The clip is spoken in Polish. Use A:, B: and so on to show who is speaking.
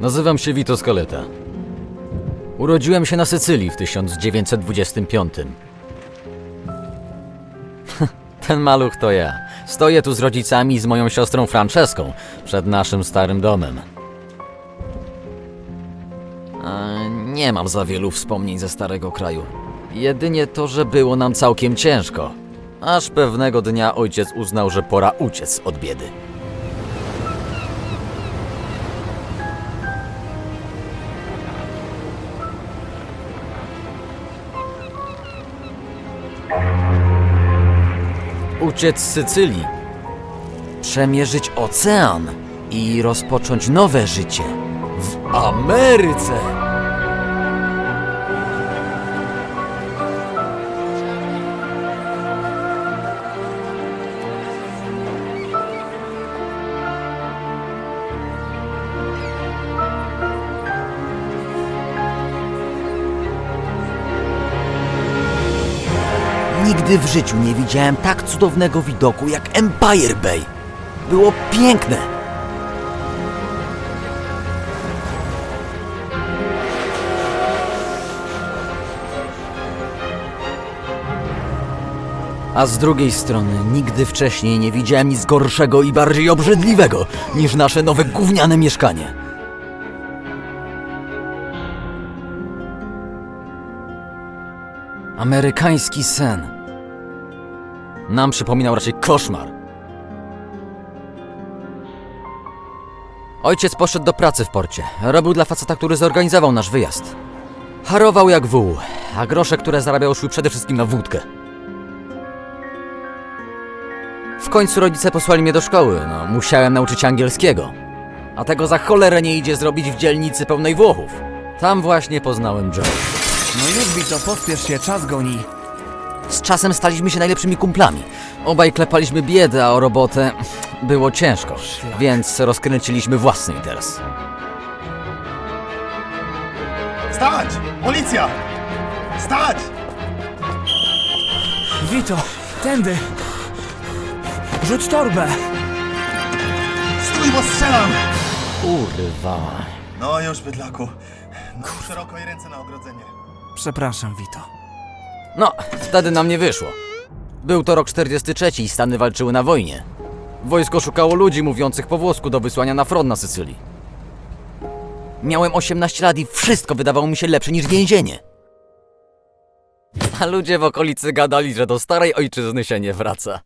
A: Nazywam się Vito Scaletta. Urodziłem się na Sycylii w 1925. Ten maluch to ja. Stoję tu z rodzicami i z moją siostrą Franceską przed naszym starym domem. A, nie mam za wielu wspomnień ze starego kraju. Jedynie to, że było nam całkiem ciężko. Aż pewnego dnia ojciec uznał, że pora uciec od biedy. Uciec z Sycylii, przemierzyć ocean i rozpocząć nowe życie w Ameryce. Nigdy w życiu nie widziałem tak cudownego widoku jak Empire Bay. Było piękne. A z drugiej strony, nigdy wcześniej nie widziałem nic gorszego i bardziej obrzydliwego niż nasze nowe gówniane mieszkanie. Amerykański sen. Nam przypominał raczej koszmar. Ojciec poszedł do pracy w porcie. Robił dla faceta, który zorganizował nasz wyjazd. Harował jak wół, a grosze, które zarabiał, szły przede wszystkim na wódkę. W końcu rodzice posłali mnie do szkoły. No, musiałem nauczyć angielskiego. A tego za cholerę nie idzie zrobić w dzielnicy pełnej Włochów. Tam właśnie poznałem Joe.
B: No już Vito, pospiesz się, czas goni.
A: Z czasem staliśmy się najlepszymi kumplami. Obaj klepaliśmy biedę, a o robotę było ciężko, więc rozkręciliśmy własny interes.
C: Stać! Policja! Stać!
B: Vito, tędy! Rzuć torbę!
C: Stój, bo strzelam!
A: Kurwa.
C: No już, bydlaku. No, szeroko i ręce na ogrodzenie.
B: Przepraszam, Vito.
A: No, wtedy nam nie wyszło. Był to rok 43 i Stany walczyły na wojnie. Wojsko szukało ludzi mówiących po włosku do wysłania na front na Sycylii. Miałem 18 lat i wszystko wydawało mi się lepsze niż więzienie. A ludzie w okolicy gadali, że do starej ojczyzny się nie wraca.